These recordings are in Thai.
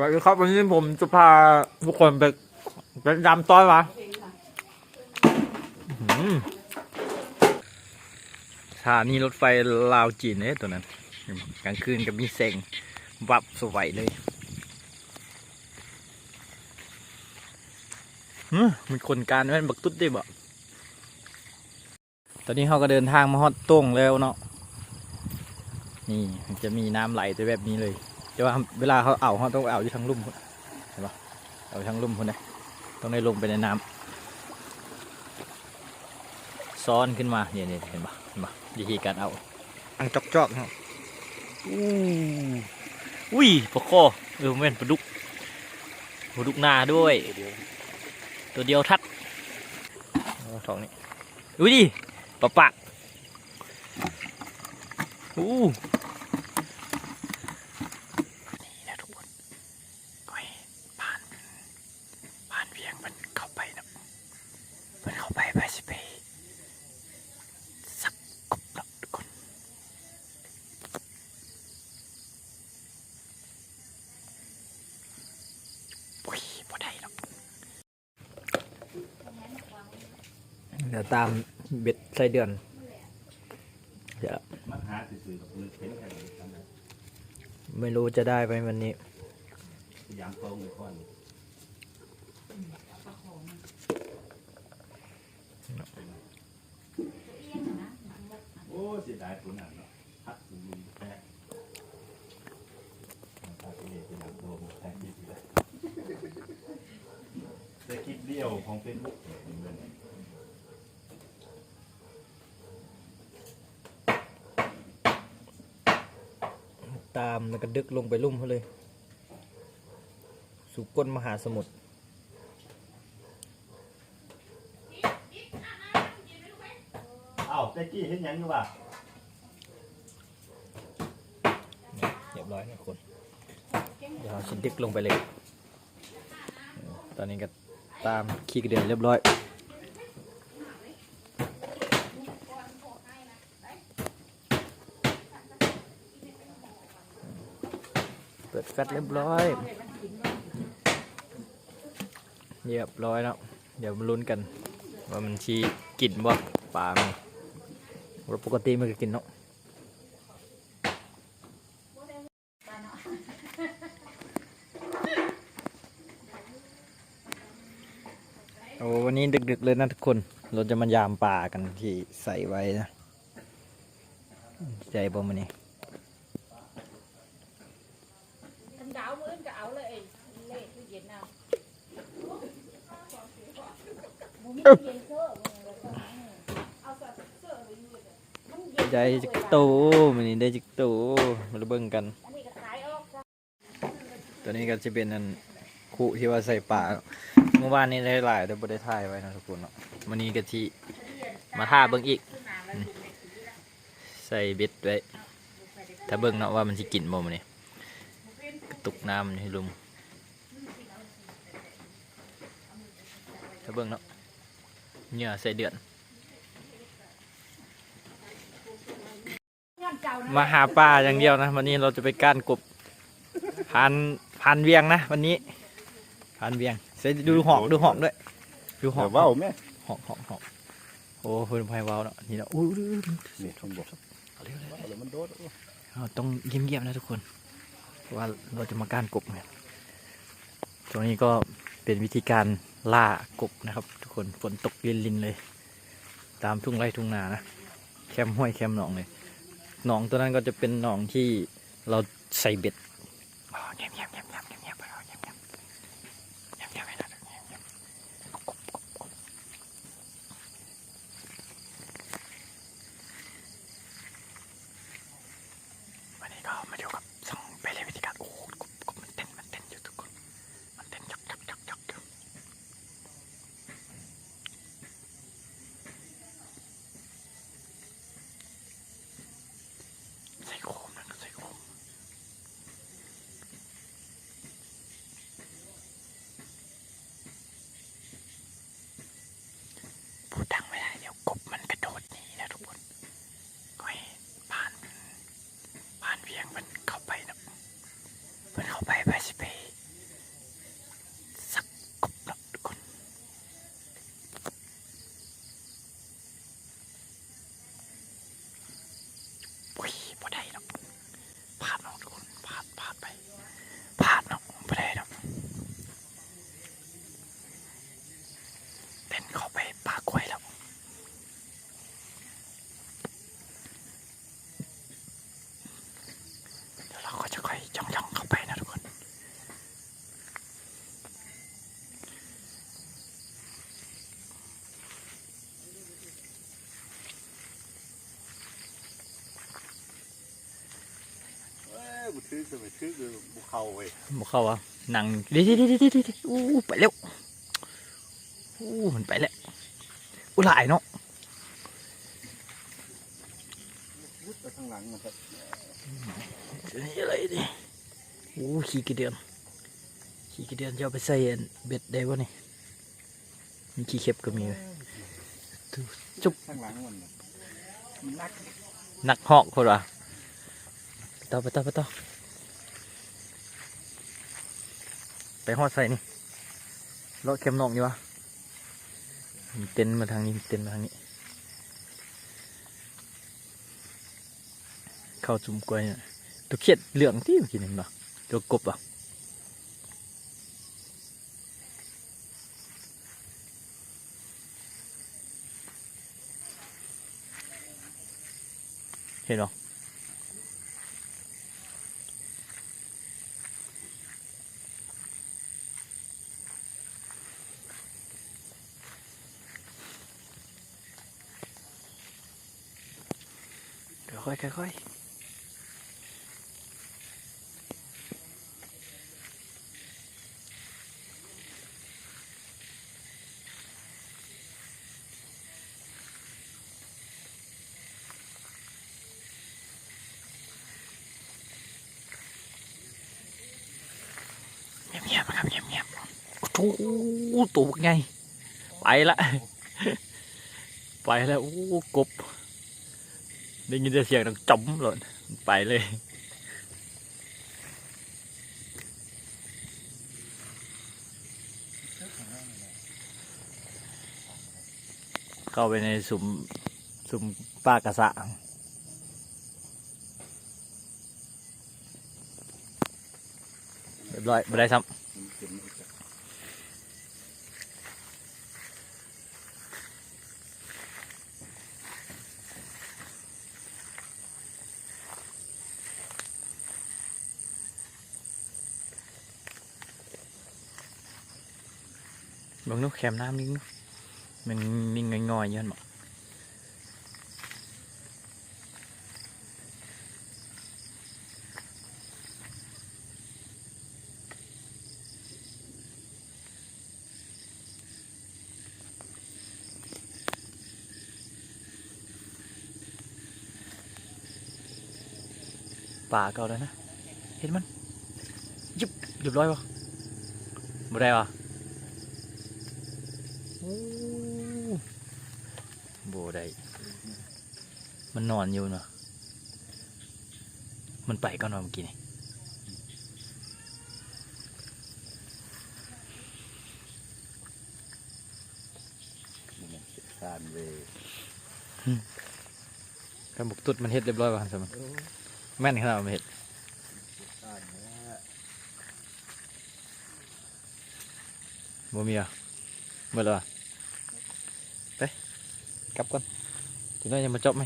สวัสดีครับวันนี้ผมจะพาทุกคนไปไปดำต้อยวะสถานีรถไฟลาวจีนเนี่ยตัวนั้นกลางคืนกับมีแสงวับสวยเลยมีคนการแม่นบักตุ๊ดได้บ่ตอนนี้เขาก็เดินทางมาฮอดต้งแล้วเนาะนี่จะมีน้ำไหลไปแบบนี้เลย แต่ว่าเวลาเขาเอาเขาต้องเอาอยู่ทางลุ่มพุ่นเห็นปะเอาทางลุ่มพุ่นนะต้องได้ลงไปในน้ำซ้อนขึ้นมาเนี่ยเนี่ยเห็นปะเห็นปะวิธีการเอาอังจอกจอกๆเนาะอู้อุ้ยปลาคอเออแม่นปลาดุกปลาดุกนาด้วย ตัวเดียวทัดเอาสองนี่อุ้ยดิปลาปากอู้ นี่นะทุกคนก็ให้ผ่านผ่านเวียงมันเข้าไปนะมันเข้าไปไปสิไปสักกบนะทุกคนโอ้ยพอได้หรอก เดี๋ยวตามเบ็ดไส้เดือนเดี๋ยวไม่รู้จะได้ไหมวันนี้ยามโต้งเลยก่อนโอ้เสียดายผลงานเนาะพักสูแท้ถ้าเป็นเด็กเป็นนังโดนแท้คิดเลยได้คลิปเดียวของเฟซบุ๊กเนี่ยเหมือน ตามแล้วก็ดึกลงไปลุ่มเขาเลย สู่ก้นมหาสมุทรอ้าวแจ็กกี้เห็นยังอยู่วะเรียบร้อยนะคน เดี๋ยวเราชิดึกลงไปเลย ตอนนี้ก็ตามขี้กระเดือนเรียบร้อย ปิดแฟตเรียบร้อย เรียบร้อยแล้ว เดี๋ยวมาลุ้นกัน ว่ามันชีกลิ่นบ่ปลามันปกติมันก็กินเนาะโอ้วันนี้ดึกๆเลยนะทุกคน เราจะมายามป่ากันที่ใส่ไว้นะ ใจบ่มันนี่ ทำดาวมื้อก็เอาเลยเอ้ยเละตู้เย็นเอาบุมีตู้เย็นเสื้อเอาใส่เสื้อไว้อยู่เลย มันเย็นใจจิกโตมันนี่ได้จิกโตมาเบิ่งกัน ตัวนี้ก็จะเป็นอันคุที่ว่าใส่ป่าเมื่อวานนี้ได้หลายแต่บ่ได้ถ่ายไว้นะทุกคนเนาะวันนี้ก็ที่มาท่าเบิ่งอีก ใส่เบ็ดไว้ถ้าเบิ่งเนาะว่ามันสิกินบ่มันนี่กระตุกน้ำนี่ให้ลุมถ้าเบิ่งเนาะเหงื่อใส่เดือน ย้อนเก่านะ มาหาปลาอย่างเดียวนะ วันนี้เราจะไปก้านกบพันพันเวียงนะวันนี้พันเวียงเสร็จดูหอกดูหอกด้วย ดูหอกเว้าแม่หอกหอกหอกโอ้เพิ่นไพเว้าเนาะนี่เนาะอู้ดูดูดูนี่ต้องบอกเอาเร็วๆว่าแล้วมันโดดเราต้องเงียบๆนะทุกคนเพราะว่าเราจะมาก้านกบเนี่ยตรงนี้ก็เป็นวิธีการล่ากบนะครับ ทุกคนฝนตกลินๆเลย ตามทุ่งไร่ทุ่งนานะแคมห้วยแคมหนองเลย หนองตัวนั้นก็จะเป็นหนองที่เราใส่เบ็ดอ๋อเงียบเงียบเงียบๆเงียบๆไปเอาเงียบๆเงียบๆไปนะเงียบๆกบกบกบวันนี้ก็มาดูกับสองไปเลยวิธีการโอ้โหกบกบมันเต้นมันเต้นอยู่ทุกคนมันเต้นยักยักยักยักอยู่ ใส่โคมนะใส่โคม คือคือบุเข้าเว้ยบอกเขาว่าหนังเดี๋ยวเดี๋ยวเดี๋ยวเดี๋ยวเดี๋ยวอู้ไปแล้วอู้มันไปแล้วอู้หลายเนาะวุดไปข้างหลังนะครับเดี๋ยวนี้อะไรดิอู้ขี้กระเดือนขี้กระเดือนจะเอาไปใส่อันเบ็ดได้บ่นี่มีขี้เข็บก็มีเว้ยข้างหลังมันน่ะมันนักนักหอกคนวะไปต่อไปต่อไปต่อ ไปหอดใส่นี่เลาะเข็มนอกนี่วะมีเต็นมาทางนี้มีเต็นมาทางนี้ เข้าจุ่มกล้วยเนี่ยตัวเขียดเหลืองที่เมื่อกี้นี่เนาะตัวกบอะเห็นเนาะเดี๋ยวค่อยค่อยๆเงียบๆนะครับเงียบๆโอ้ โหตัวบักไงไปละไปแล้วโอ้กบ ได้ยินแต่เสียงดังจ๋อมเลยไปเลยเข้าไปในสุมสุมป้ากระสะเรียบร้อยไม่ได้ซ้ำ เบางนุกแคมน้ำนิ่งนุมันนิ่งงอยๆอยัน โอ้โบได้มันนอนอยู่เนาะมันไปก็นอนเมื่อกี้นี่มันน่ะการเวย์กระบุกตุดมันเฮ็ดเรียบร้อยป่ะสมันแม่นขนาดมันเฮ็ดการเนี้ยบ่มีอะเมื่อไรวะไป กลับก่อนทีนี้ยังมาจบไหม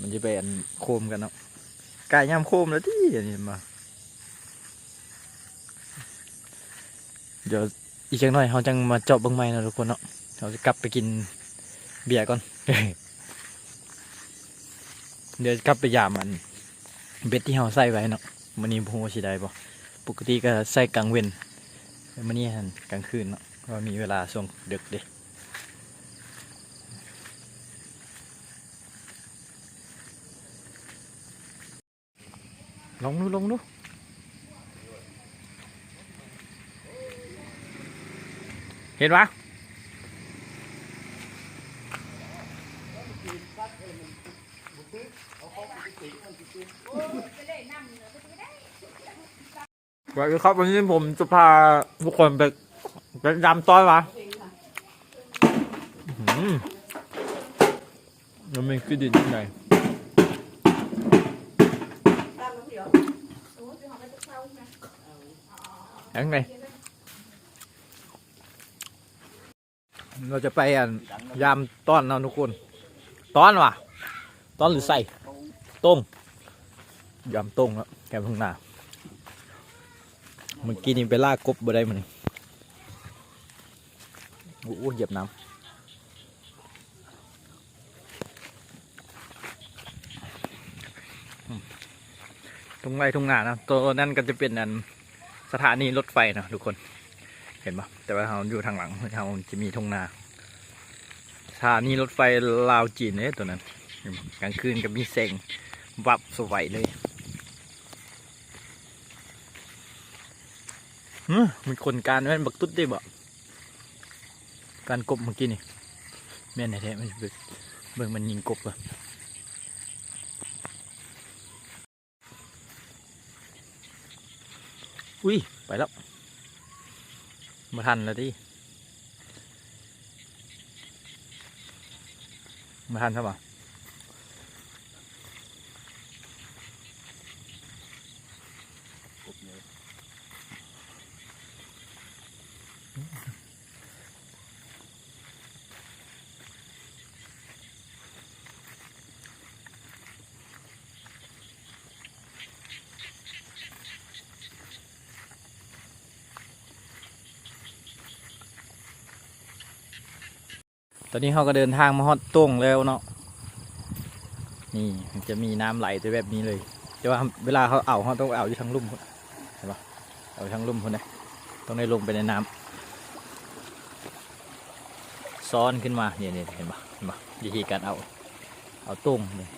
มันจะไปอันโคมกันเนาะกายยามโคมแล้วที่อันนี้มา เดี๋ยวอีกจังหน่อยเขาจังมาเจาะบิ้งไม้นะทุกคนเนาะเราจะกลับไปกินเบียร์ก่อน เดี๋ยวกลับไปยามันเบ็ดที่เราใส่ไว้เนาะมันนี้พูดสิได้บ่ปกติก็ใส่กลางเว้นแต่มันนี้หันกลางคืนเนาะ ว่ามีเวลาช่วงดึกเด้ลองดูลองดูเห็นปะสวัสดีครับวันนี้ผมจะพาทุกคนไป ไปยำต้อยวะมันเป็นคือดินที่ไหนตามมาเดี๋ยวโอ้ยจะหอมไปจะเข้าใช่ไหมยังไงเราจะไปอะยำต้อนนะทุกคน ต้อนวะต้อนหรือใส่ต้งยำต้งแล้วแกมทุ่งนาเมื่อกี้นี่ไปล่ากบบ่ได้มัน อ้เหยียบน้ำตรงไรตรงนานะตัวนั่นก็จะเป็นอันสถานีรถไฟนะทุกคน เห็นปะแต่ว่าเราอยู่ทางหลังเราจะมีทุ่งนาสถานีรถไฟลาวจีนเนี่ยตัวนั้นกลางคืนก็มีแสงวับสวยเลยเฮ้ยมีคนการแม่นบักตุ๊ดได้บ่ การกบเมื่อกี้นี่แม่นแท้มันเบิ่งเบิ่งมันยิงกบอะอุ้ย ไปแล้วมาทันแล้วดิมาทันใช่ปะ ตอนนี้เขาก็เดินทางมาฮอดต้งแล้วเนาะ นี่มันจะมีน้ำไหลตัวแบบนี้เลย แต่ว่าเวลาเขาเอาเขาต้องเอาอยู่ทางลุ่มพุ่นเห็นปะเอาทางลุ่มพุ่นนะต้องได้ลงไปในน้ำซ้อนขึ้นมาเนี่ยเนี่ยเห็นปะเห็นปะวิธีการเอา เอาต้งเนี่ย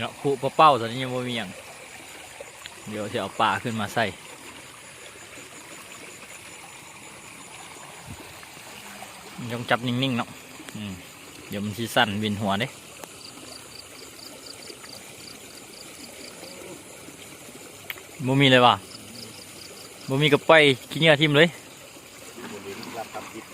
เนาะผู้เป้าตอนนี้ยังไม่มีอย่าง เดี๋ยวจะเอาปลาขึ้นมาใส่ต้องจับนิ่งๆเนาะเดี๋ยวมันชีสั่นวินหัวเด้บ่มีเลยว่ะบ่มีกับไปขี้เหงื่อทิมเลย บริเวณรับตับติด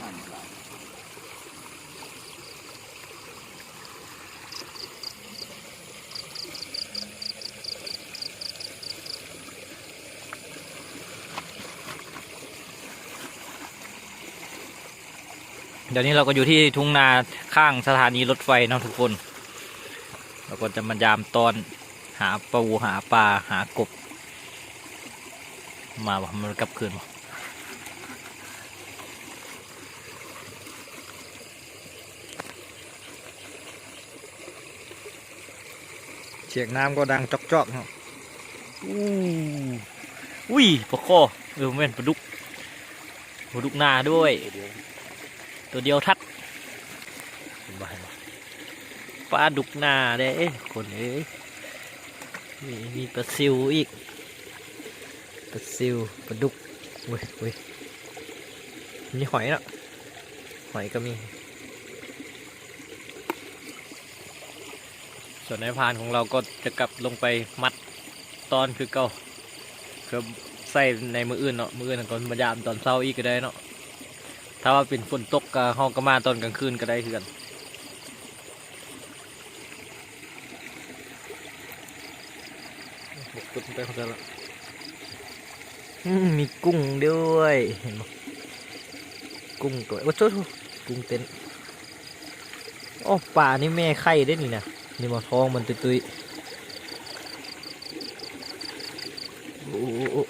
นั่นแหละ เดี๋ยวนี้เราก็อยู่ที่ทุ่งนาข้างสถานีรถไฟนะทุกคน เราก็จะมายามตอนหาปูหาปลาหากบ มาบ่มันกลับคืนบ่เสียงน้ำก็ดังจอกๆเนาะอุ้ยปลาคอเออแม่นปลาดุกปลาดุกนาด้วย ตัวเดียวทัดเห็นบ่เห็นบ่ปลาดุกนาเด้คนเอ้ยนี่มีปลาซิวอีกปลาซิวปลาดุกเว้ยเว้ยมีหอยเนาะหอยก็มี ส่วนนายพานของเราก็จะกลับลงไปมัดตอนคือเก่าเพื่อใส่ในมืออื่นเนาะมืออื่นก่อนมายามตอนเช้าอีกก็ได้เนาะ ถ้าว่าเป็นฝนตกก็ห้องก็มาตอนกลางคืนก็ได้คือกันกดไปเขาจะละอืมมีกุ้งด้วยเห็นไหมกุ้งตัวโอ้โหกุ้งเต้นโอ้ปลานี่แม่ไข่ได้นี่นะนี่มาท้องมันตุยๆโอ้โหโอ้โ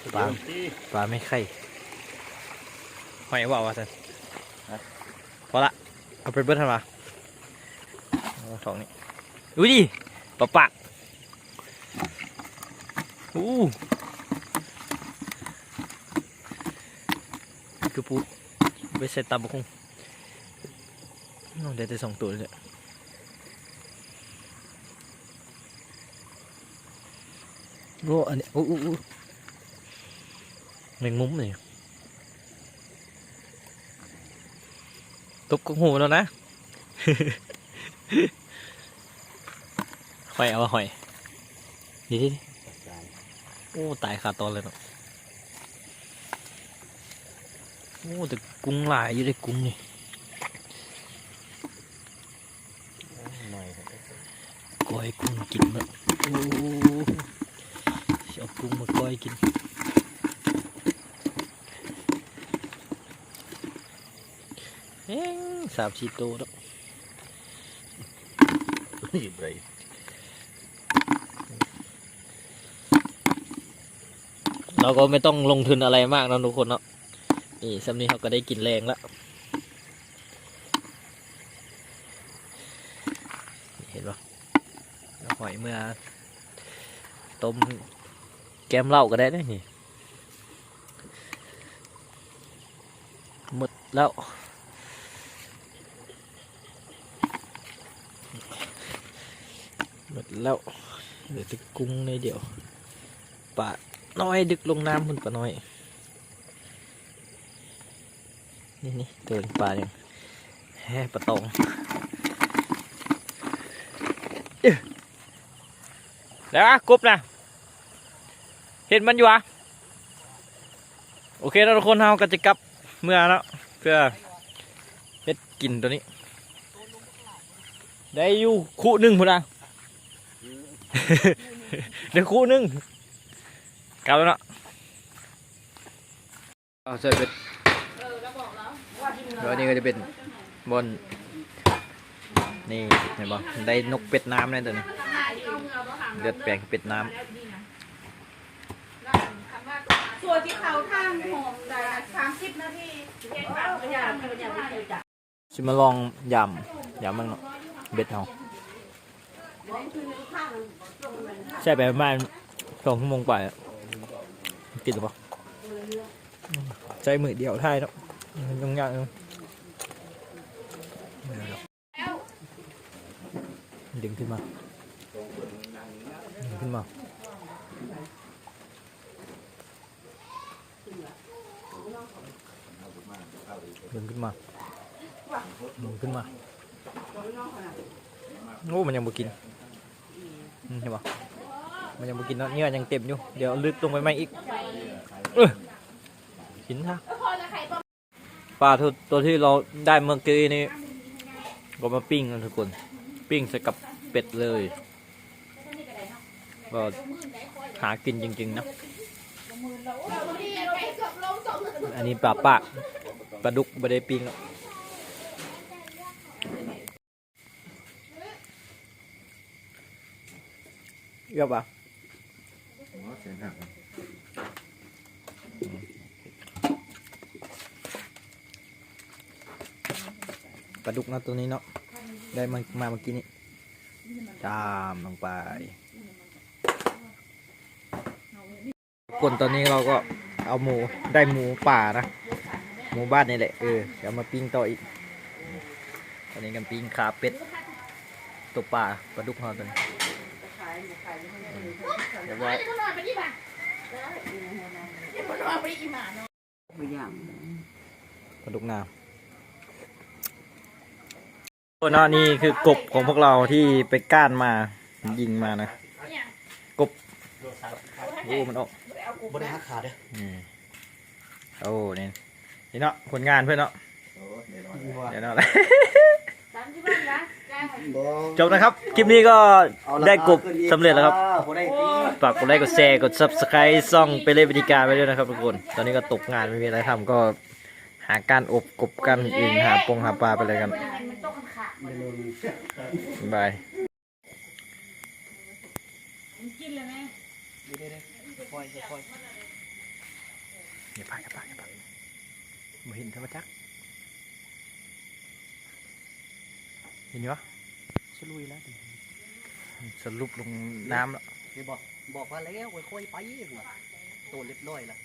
หปลาที่ปลาไม่ไข่ห อยว่าวะสันพอละเอาไปเบิ้ลทันมาเอาสองนี่ดูดิปลาปากอู้คือปูไปใส่ตาบุกคงน้องเดี๋ยวจะสองตัวเลยโอ้อันนี้อู้อู้อู้แมงมุมเลย บกงหูแล้วนะหอยเอาหอยนี่ดิโอ้ตายคาตอนเลยเนาะโอ้แต่กุ้งหลายอยู่ได้กุ้งนี่หน่อยก้อยกุ้งกินเนาะโอ้เอากุ้งมาก้อยกิน อ๊ะสามสี่ตัวแล้วนี่ไรเราก็ไม่ต้องลงทุนอะไรมากนะทุกคนเนาะนี่ซัมนี้เขาก็ได้กินแรงแล้วเห็นปะหอยเมื่อต้มแกมเหล้าก็ได้นะนี่หมดแล้ว หมดแล้วเหลือแต่กุ้งในเดียวปลาน้อยดึกลงน้ำมันปลาน้อย นี่นี่ตัวปลาเนี่ยแฮ่ปลาตองเอ้ยแล้วอะกบนะเห็นมันอยู่อะโอเคแล้วทุกคนเราก็จะกลับเมื่อแล้วเพื่อเม็ดกินตัวนี้ ได้อยู่คู่หนึ่งพุ่นอะ เดี๋ยวคู่หนึงกลับแล้วเนาะเอาใส่เป็ดเออแล้วบอกแล้วว่าที่แล้วนี้ก็จะเป็นบนนี่เห็นบ่ได้นกเป็ดน้ำเลยตัวนี้เลือดแปลงเป็ดน้ำส่วนที่เขาทางหอมได้สามสิบนาทีเพียงแค่ขยันขยันไม่เคยจับำชิมาลองยำยำมันเนาะเบ็ดเอา ใช่ไปประมาณสองชั่วโมงไปอะกินหรือเปล่าใจมือเดียวไทยเนาะมันยังยากอยู่ดึงขึ้นมาดึงขึ้นมาดึงขึ้นมาดึงขึ้นมาโอ้มันยังบ่กิน เห็นปะมันยังบ่กินเนาะเนื้อยังเต็มอยู่ เดี๋ยวลึกลงไปไหมอีกเออกินท่ะปลาตัวตัวที่เราได้เมื่อกี้นี่ก็มาปิ้งกันทุกคน ปิ้งใส่กับเป็ดเลย ก็หากินจริงๆนะ อันนี้ปลาปากปลาดุกไม่ได้ปิ้ง หรอกเยอะปะเสียงหักปลาดุกนะตัวนี้เนาะได้มามาเมื่อกี้นี้จามลงไปคนตอนนี้เราก็เอาหมูได้หมูป่านะหมูบ้านนี่แหละเออเดี๋ยวมาปิ้งต่ออีกตอนนี้กันปิ้งขาเป็ดตัวป่าปลาดุกเราตัวนี้ เดี๋ยวไว้ปลาดุกนาโอ้เนาะนี่คือกบของพวกเราที่ไปก้านมา ยิงมานะ กบโอ้มันออกบ่ได้หักขาเด้ออืมโอ้นี่นี่เนาะผลงานเพื่อนเนาะโอ้เดี๋ยวรอเดี๋ยวเนาะ สามสิบวันนะแก้ให้จบนะครับ คลิปนี้ก็ได้กบสำเร็จแล้วครับบ่ได้ตีฝากกดไลค์กดแชร์กด subscribe ซ่องไปเล่นวิธีการไปด้วยนะครับทุกคน ตอนนี้ก็ตกงานไม่มีอะไรทำก็หาการอบกบกันอื่นหาปงหาปลาไปเลยกันมันต้องขาดบายมันกินเลยไหมค่อยค่อยอย่าพลาดอย่าพลาดอย่าพลาดมาเห็นธรรมจักร เห็นอยู่ปะสลุยแล้วสรุปลงน้ำแล้วเดี๋ยวบอกบอกว่าแล้วค่อยๆไปว่ะโตเรียบร้อยแล้ว